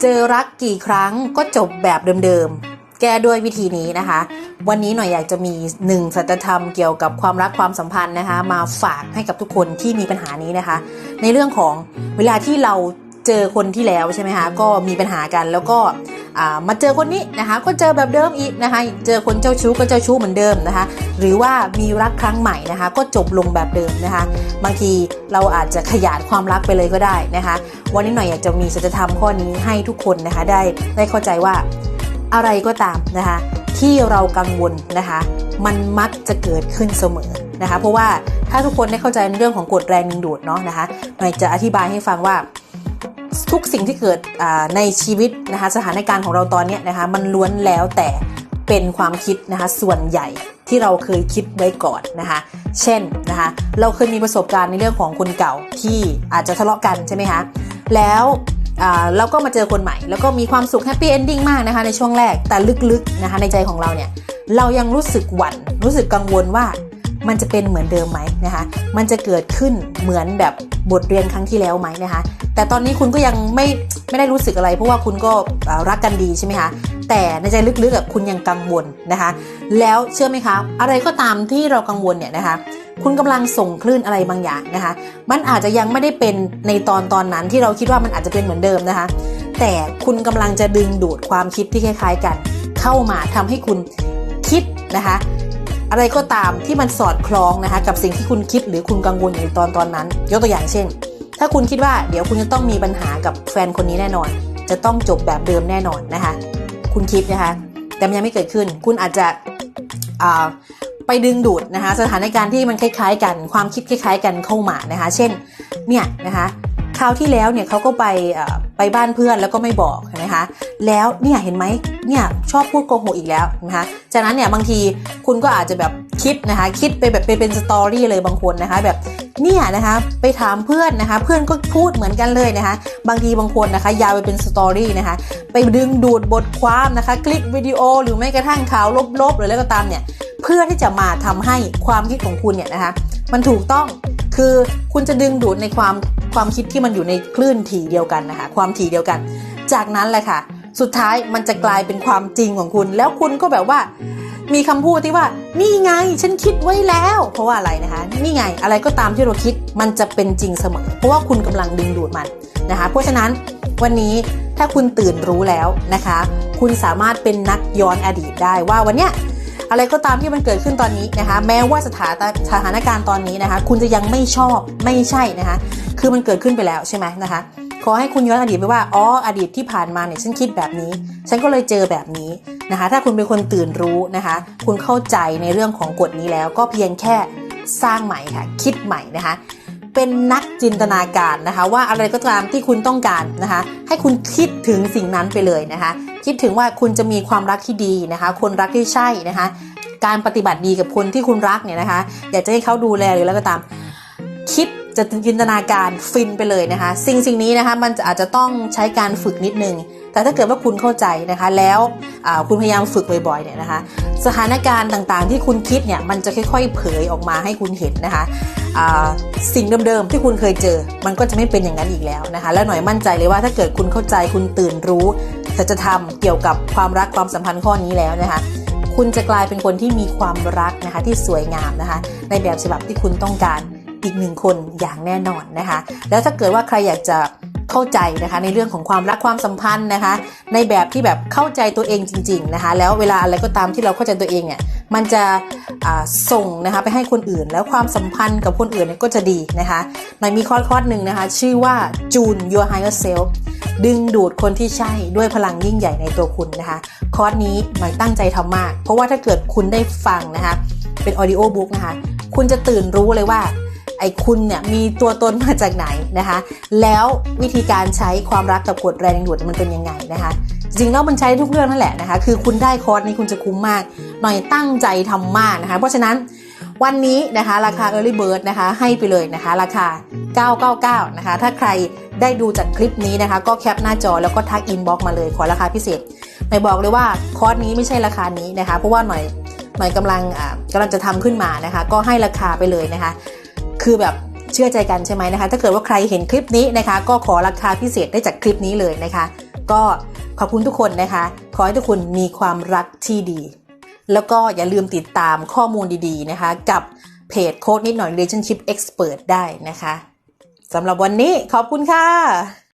เจอรักกี่ครั้งก็จบแบบเดิมๆ แก้ด้วยวิธีนี้นะคะ วันนี้หน่อยอยากจะมีหนึ่งสัจธรรมเกี่ยวกับความรักความสัมพันธ์นะคะ มาฝากให้กับทุกคนที่มีปัญหานี้นะคะ ในเรื่องของเวลาที่เราเจอคนที่แล้วใช่ไหมคะก็มีปัญหากันแล้วก็ มาเจอคนนี้นะคะก็เจอแบบเดิมอีกนะคะเจอคนเจ้าชู้ก็เจ้าชู้เหมือนเดิมนะคะ หรือว่ามีรักครั้งใหม่นะคะ ก็จบลงแบบเดิมนะคะ บางทีเราอาจจะขยายความรักไปเลยก็ได้นะคะ วันนี้หน่อยอยากจะมีสัจธรรมข้อนี้ให้ทุกคนนะคะได้ได้เข้าใจว่าอะไรก็ตามนะคะ ที่เรากังวลนะคะ มันมักจะเกิดขึ้นเสมอนะคะ เพราะว่าถ้าทุกคนได้เข้าใจในเรื่องของกฎแรงดึงดูดเนาะนะคะหน่อยจะอธิบายให้ฟังว่า ทุกสิ่งที่เกิดในชีวิตนะคะสถานการณ์ของเราตอนนี้นะคะมันล้วนแล้วแต่เป็นความคิดนะคะส่วนใหญ่ที่เราเคยคิดไว้ก่อนนะคะ เช่นนะคะเราเคยมีประสบการณ์ในเรื่องของคนเก่าที่อาจจะทะเลาะกันใช่ไหมคะแล้วเราก็มาเจอคนใหม่ แล้วก็มีความสุขแฮปปี้เอนดิ้งมากนะคะในช่วงแรกแต่ลึกๆนะคะในใจของเราเนี่ยเรายังรู้สึกหวั่นรู้สึกกังวลว่ามันจะเป็นเหมือนเดิมไหมนะคะ มันจะเกิดขึ้นเหมือนแบบ บทเรียนครั้งที่แล้วไหมนะคะ แต่ตอนนี้คุณก็ยังไม่ไม่ได้รู้สึกอะไร เพราะว่าคุณก็รักกันดีใช่ไหมคะแต่ในใจลึกๆคุณยังกังวลนะคะ แล้วเชื่อไหมคะ อะไรก็ตามที่เรากังวลเนี่ยนะคะ คุณกำลังส่งคลื่นอะไรบางอย่างนะคะ มันอาจจะยังไม่ได้เป็นในตอนตอนนั้นที่เราคิดว่ามันอาจจะเป็นเหมือนเดิมนะคะ แต่คุณกำลังจะดึงดูดความคิดที่คล้าย ๆ กัน เข้ามาทำให้คุณคิดนะคะ อะไรก็ตามที่มันสอดคล้องนะคะกับสิ่งที่คุณคิดหรือคุณกังวลอยู่ในตอนตอนนั้น ยกตัวอย่างเช่น ถ้าคุณคิดว่าเดี๋ยวคุณจะต้องมีปัญหากับแฟนคนนี้แน่นอน จะต้องจบแบบเดิมแน่นอนนะคะ คุณคิดนะคะแต่มันยังไม่เกิดขึ้น คุณอาจจะไปดึงดูดนะคะสถานการณ์ที่มันคล้ายๆ กันความคิดคล้ายๆ กันเข้ามานะคะ เช่นเนี่ยนะคะคราวที่แล้วเนี่ยเขาก็ไป ไปบ้านเพื่อนแล้วก็ไม่บอกนะคะ แล้วเนี่ยเห็นไหมเนี่ยชอบพูดโกหกอีกแล้วนะคะจากนั้นเนี่ยบางทีคุณก็อาจจะแบบคิดนะคะ คิดไปแบบไปเป็นสตอรี่เลยบางคนนะคะแบบเนี่ยนะคะไปถามเพื่อนนะคะ เพื่อนก็พูดเหมือนกันเลยนะคะ บางทีบางคนนะคะ ยาวไปเป็นสตอรี่นะคะ ไปดึงดูดบทความนะคะ คลิปวิดีโอหรือไม่กระทั่งข่าวลบๆหรืออะไรก็ตามเนี่ย เพื่อที่จะมาทำให้ความคิดของคุณเนี่ยนะคะ มันถูกต้องคือคุณจะดึงดูดในความ ความคิดที่มันอยู่ในคลื่นถี่เดียวกันนะคะความถี่เดียวกัน จากนั้นแหละค่ะ สุดท้ายมันจะกลายเป็นความจริงของคุณ แล้วคุณก็แบบว่า มีคำพูดที่ว่านี่ไงฉันคิดไว้แล้ว เพราะว่าอะไรนะคะนี่ไงอะไรก็ตามที่เราคิดมันจะเป็นจริงเสมอ เพราะว่าคุณกำลังดึงดูดมันนะคะ เพราะฉะนั้นวันนี้ถ้าคุณตื่นรู้แล้วนะคะ คุณสามารถเป็นนักย้อนอดีตได้ว่าวันเนี้ย อะไรก็ตามที่มันเกิดขึ้นตอนนี้นะคะ แม้ว่าสถานสถานการณ์ตอนนี้นะคะ คุณจะยังไม่ชอบไม่ใช่นะคะ คือมันเกิดขึ้นไปแล้วใช่ไหมนะคะ ขอให้คุณย้อนอดีตไปว่าอ๋ออดีตที่ผ่านมาเนี่ยฉันคิดแบบนี้ ฉันก็เลยเจอแบบนี้นะคะ ถ้าคุณเป็นคนตื่นรู้นะคะ คุณเข้าใจในเรื่องของกฎนี้แล้ว ก็เพียงแค่สร้างใหม่ค่ะ คิดใหม่นะคะ เป็นนักจินตนาการนะคะ ว่าอะไรก็ตามที่คุณต้องการนะคะ ให้คุณคิดถึงสิ่งนั้นไปเลยนะคะ คิดถึงว่าคุณจะมีความรักที่ดีนะคะ คนรักที่ใช่นะคะ การปฏิบัติดีกับคนที่คุณรักเนี่ยนะคะ อยากจะให้เขาดูแลหรืออะไรก็ตาม คิด จะจินตนาการฟินไปเลยนะคะ สิ่งสิ่งนี้นะคะมันอาจจะต้องใช้การฝึกนิดนึง แต่ถ้าเกิดว่าคุณเข้าใจนะคะ แล้วคุณพยายามฝึกบ่อยๆเนี่ยนะคะ สถานการณ์ต่างๆ ที่คุณคิดเนี่ยมันจะค่อย ๆ เผยออกมาให้คุณเห็นนะคะสิ่งเดิมๆที่คุณเคยเจอ มันก็จะไม่เป็นอย่างนั้นอีกแล้วนะคะ และหน่อยมั่นใจเลยว่าถ้าเกิดคุณเข้าใจคุณตื่นรู้สัจธรรมเกี่ยวกับความรักความสัมพันธ์ข้อนี้แล้วนะคะคุณจะกลายเป็นคนที่มีความรักนะคะที่สวยงามนะคะ ในแบบฉบับที่คุณต้องการ อีกหนึ่งคนอย่างแน่นอนนะคะ แล้วถ้าเกิดว่าใครอยากจะเข้าใจนะคะในเรื่องของความรักความสัมพันธ์นะคะ ในแบบที่แบบเข้าใจตัวเองจริง ๆนะคะ แล้วเวลาอะไรก็ตามที่เราเข้าใจตัวเองเนี่ยมันจะส่งนะคะไปให้คนอื่น แล้วความสัมพันธ์กับคนอื่นก็จะดีนะคะในมีคอร์สคอร์สหนึ่งนะคะ ชื่อว่าจูน your higher self ดึงดูดคนที่ใช่ด้วยพลังยิ่งใหญ่ในตัวคุณนะคะ คอร์สนี้หมายตั้งใจทำมาก เพราะว่าถ้าเกิดคุณได้ฟังนะคะ เป็นออดิโอบุ๊กนะคะ คุณจะตื่นรู้เลยว่า ไอ้คุณเนี่ยมีตัวตนมาจากไหนนะคะ แล้ววิธีการใช้ความรักกับกฎแรงดูดมันเป็นยังไงนะคะจริงแล้วมันใช้ทุกเรื่องนั่นแหละนะคะ คือคุณได้คอร์สนี้คุณจะคุ้มมาก หน่อยตั้งใจทำมากนะคะ เพราะฉะนั้นวันนี้นะคะราคา Early Bird นะคะให้ไปเลยนะคะ ราคา 999 นะคะ ถ้าใครได้ดูจากคลิปนี้นะคะ ก็แคปหน้าจอแล้วก็ทักอินบ็อกมาเลย ขอราคาพิเศษหน่อยบอกเลยว่าคอร์สนี้ไม่ใช่ราคานี้นะคะ เพราะว่าหน่อยหน่อยกำลังกำลังจะทำขึ้นมานะคะ ก็ให้ราคาไปเลยนะคะ คือแบบเชื่อใจกันใช่ไหมนะคะ ถ้าเกิดว่าใครเห็นคลิปนี้นะคะ ก็ขอราคาพิเศษได้จากคลิปนี้เลยนะคะ ก็ขอบคุณทุกคนนะคะ ขอให้ทุกคนมีความรักที่ดี แล้วก็อย่าลืมติดตามข้อมูลดีๆนะคะ กับเพจโค้ดนิดหน่อย relationship expert ได้นะคะสำหรับวันนี้ขอบคุณค่ะ